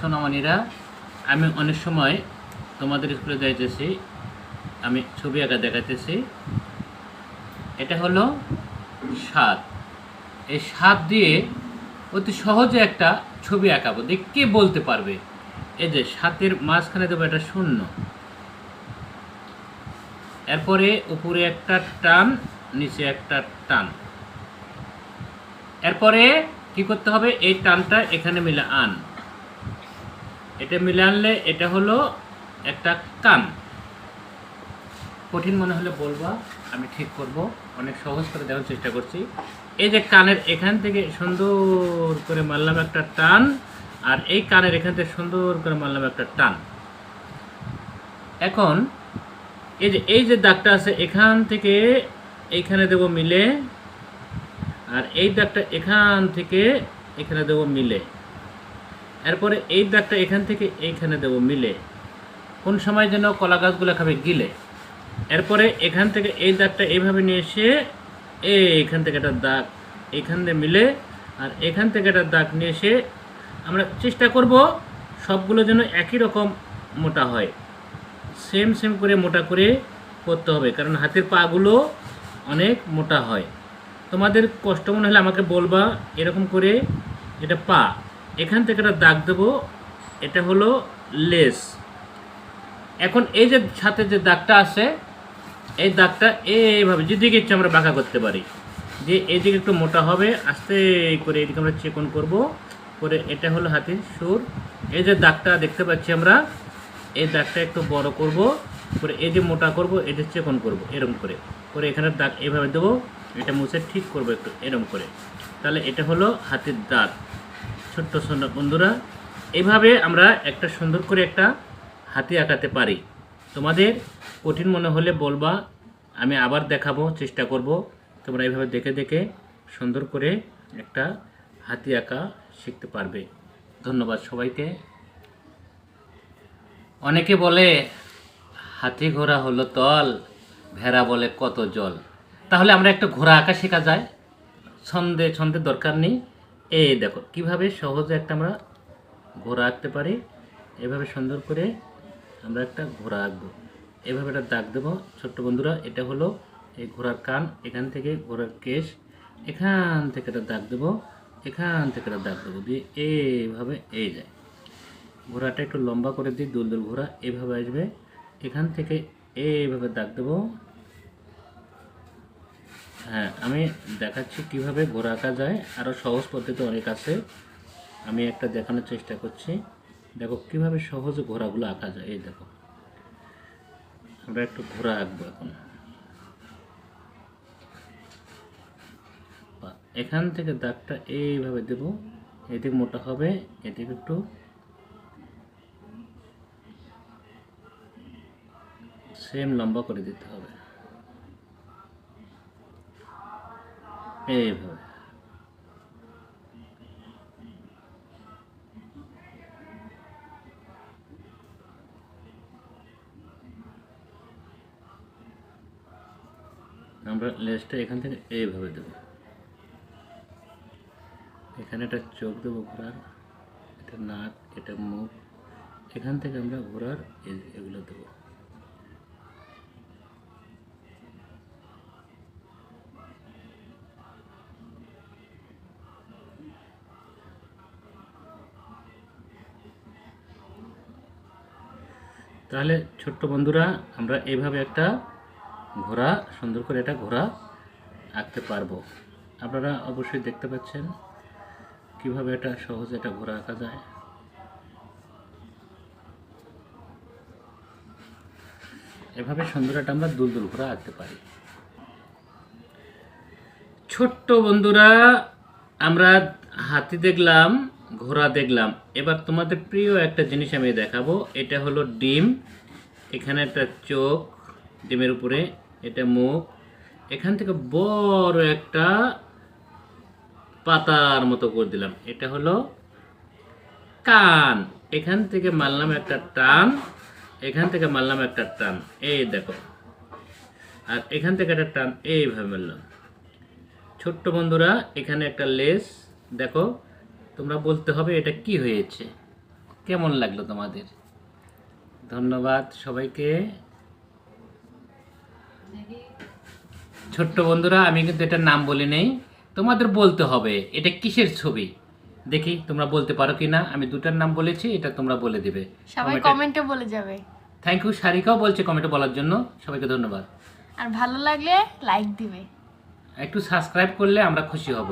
সোনামণিরা আমি অনেক সময় তোমাদের স্কুলে যাইতেছি, আমি ছবি আঁকা এটা হলো সাত এই সাত দিয়ে অতি সহজে একটা ছবি আঁকাবো। দেখ, কে বলতে পারবে? এই যে সাতের মাঝখানে দেবো একটা শূন্য। এরপরে উপরে একটা টান, নিচে একটা টান। এরপরে কি করতে হবে? এই টানটা এখানে মিলে আন। এটা মিলে আনলে এটা হলো একটা কান। কঠিন মনে হলে বলবা, আমি ঠিক করব, অনেক সহজ করে দেওয়ার চেষ্টা করছি। এই যে কানের এখান থেকে সুন্দর করে মারলাম একটা টান, আর এই কানের এখান থেকে সুন্দর করে মারলাম একটা টান। এখন, এই যে এই যে দাগটা আছে এখান থেকে এইখানে দেব মিলে, আর এই দাগটা এখান থেকে এখানে দেব মিলে। এরপরে এই দাগটা এখান থেকে এইখানে দেব মিলে। কোন সময় যেন কলা গাছগুলো খাবে গিলে। এরপরে এখান থেকে এই দাগটা এইভাবে নিয়ে এসে এইখান থেকে একটা দাগ এইখান দিয়ে মিলে আর এখান থেকে একটা দাগ নিয়ে এসে আমরা চেষ্টা করব সবগুলো যেন একই রকম মোটা হয়। সেম সেম করে মোটা করে করতে হবে, কারণ হাতের পাগুলো অনেক মোটা হয়। তোমাদের কষ্ট মনে হলে আমাকে বলবা এরকম করে এটা পা। এখান থেকে একটা দাগ দেবো, এটা হলো লেস এখন এই যে সাথে যে দাগটা আছে, এই দাগটা এইভাবে যেদিকে ইচ্ছে আমরা বাঁকা করতে পারি। যে এইদিকে একটু মোটা হবে, আস্তে করে এদিকে আমরা চেকন করব। করে এটা হলো হাতির সুর। এই যে দাগটা দেখতে পাচ্ছি আমরা, এই দাগটা একটু বড় করব, করে এই যে মোটা করব এই যে চেকন করব এরকম করে। করে এখানে দাগ এইভাবে দেবো, এটা মুছে ঠিক করব একটু এরকম করে। তাহলে এটা হলো হাতির দাঁত ছোট্ট ছোট্ট বন্ধুরা এইভাবে আমরা একটা সুন্দর করে একটা হাতি আঁকাতে পারি। তোমাদের কঠিন মনে হলে বলবা, আমি আবার দেখাবো, চেষ্টা করব। তোমরা এইভাবে দেখে দেখে সুন্দর করে একটা হাতি আঁকা শিখতে পারবে। ধন্যবাদ সবাইকে। অনেকে বলে, হাতি ঘোড়া হলো তল, ভেড়া বলে কত জল। তাহলে আমরা একটা ঘোড়া আঁকা শেখা যায়। ছন্দে ছন্দের দরকার নেই। এই দেখো, কীভাবে সহজে একটা আমরা ঘোড়া আঁকতে পারি, এভাবে সুন্দর করে আমরা একটা ঘোড়া আঁকবো। এভাবে একটা দাগ দেবো। ছোট্ট বন্ধুরা, এটা হলো এই ঘোড়ার কান, এখান থেকে ঘোড়ার কেশ, এখান থেকে একটা দাগ দেবো, এখান থেকে একটা দাগ দেবো, দিয়ে এইভাবে এই যায়। ঘোড়াটা একটু লম্বা করে দিই দুল দুল ঘোড়া এইভাবে আসবে। এখান থেকে এইভাবে দাগ দেবো। হ্যাঁ আমি দেখাচ্ছি কীভাবে ঘোড়া আঁকা যায়। আরও সহজ পদ্ধতি অনেক আছে। আমি একটা দেখানোর চেষ্টা করছি। দেখো কীভাবে সহজে ঘোড়াগুলো আঁকা যায়। এই দেখো। আমরা একটু ঘোড়া আঁকবো এখন। এখান থেকে দাগটা এইভাবে দেব। এদিকে মোটা হবে, এদিকে একটু সেম লম্বা করে দিতে হবে। এইভাবে। আমরা লেজটা এখান থেকে এইভাবে দেবো। এখানে একটা চোখ দেবো ঘোড়ার এটা নাক, এটা মুখ। এখান থেকে আমরা ঘোড়ার এ- এগুলো দেবো। তাহলে ছোট্ট বন্ধুরা, আমরা এইভাবে একটা ঘোড়া, সুন্দর করে একটা ঘোড়া আঁকতে পারব। আপনারা অবশ্যই দেখতে পাচ্ছেন কীভাবে এটা সহজে একটা ঘোড়া আঁকা যায়। এভাবে সুন্দর একটা আমরা দুল দুল ঘোড়া আঁকতে পারি। ছোট্ট বন্ধুরা, আমরা হাতি দেখলাম ঘোড়া দেখলাম। এবার তোমাদের প্রিয় একটা জিনিস আমি দেখাবো। এটা হলো ডিম। এখানে একটা চোখ ডিমের উপরে, এটা মুখ। এখান থেকে বড় একটা পাতার মতো করে দিলাম। এটা হলো কান। এখান থেকে মারলাম একটা টান। এখান থেকে মারলাম একটা টান। এই দেখো। আর এখান থেকে একটা টান। এইভাবে মারলাম। ছোট্ট বন্ধুরা, এখানে একটা লেস, দেখো। তোমরা বলতে হবে এটা কি হয়েছে। কেমন লাগল তোমাদের? ধন্যবাদ সবাইকে। ছোট্ট বন্ধুরা আমি কিন্তু এটার নাম বলি নেই। তোমাদের বলতে হবে এটা কিসের ছবি? দেখি তোমরা বলতে পারো কি না আমি দুটার নাম বলেছি এটা তোমরা বলে দিবে। সবাই কমেন্টে বলে যাবে। থ্যাংক ইউ সারিকাও বলছে কমেন্টে বলার জন্য। সবাইকে ধন্যবাদ। আর ভালো লাগলে লাইক দিবে। একটু সাবস্ক্রাইব করলে আমরা খুশি হব।